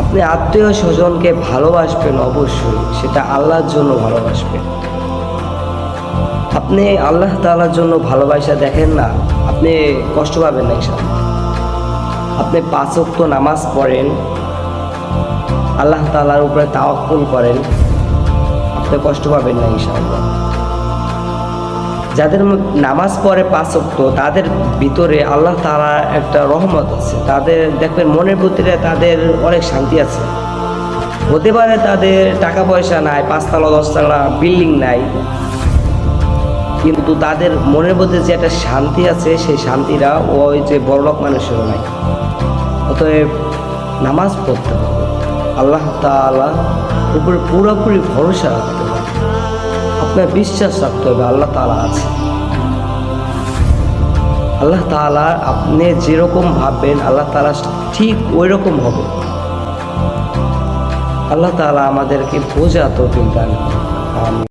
আপনি আত্মীয় স্বজনকে ভালোবাসবেন অবশ্যই, সেটা আল্লাহর জন্য ভালোবাসবেন। আপনি আল্লাহ তালার জন্য ভালোবাসা দেখেন না, আপনি কষ্ট পাবেন না ইনশাআল্লাহ। আপনি পাঁচ ওয়াক্ত নামাজ পড়েন, আল্লাহ তালার উপরে তাওয়াক্কুল করেন, আপনি কষ্ট পাবেন না ইনশাআল্লাহ। যাদের নামাজ পড়ে পাঁচ ওয়াক্ত, তাদের ভিতরে আল্লাহ তাআলার একটা রহমত আছে। তাদের দেখবেন মনের ভিতরে তাদের অনেক শান্তি আছে। হতে পারে তাদের টাকা পয়সা নাই, পাঁচতলা, দশতলা, বিল্ডিং নাই। কিন্তু তাদের মনের মধ্যে যে একটা শান্তি আছে, সেই শান্তিটা ওই যে বড়লোক মানুষের নাই। অতএব নামাজ পড়তে হবে। আল্লাহ তাআলা উপরে পুরোপুরি ভরসা রাখতে হবে। আপনার বিশ্বাস রাখতে হবে, আল্লাহ তালা আছে। আল্লাহ তালা আপনি যেরকম ভাববেন, আল্লাহ তালা ঠিক ওই রকম হবে। আল্লাহ তালা আমাদেরকে বোঝা তো আমি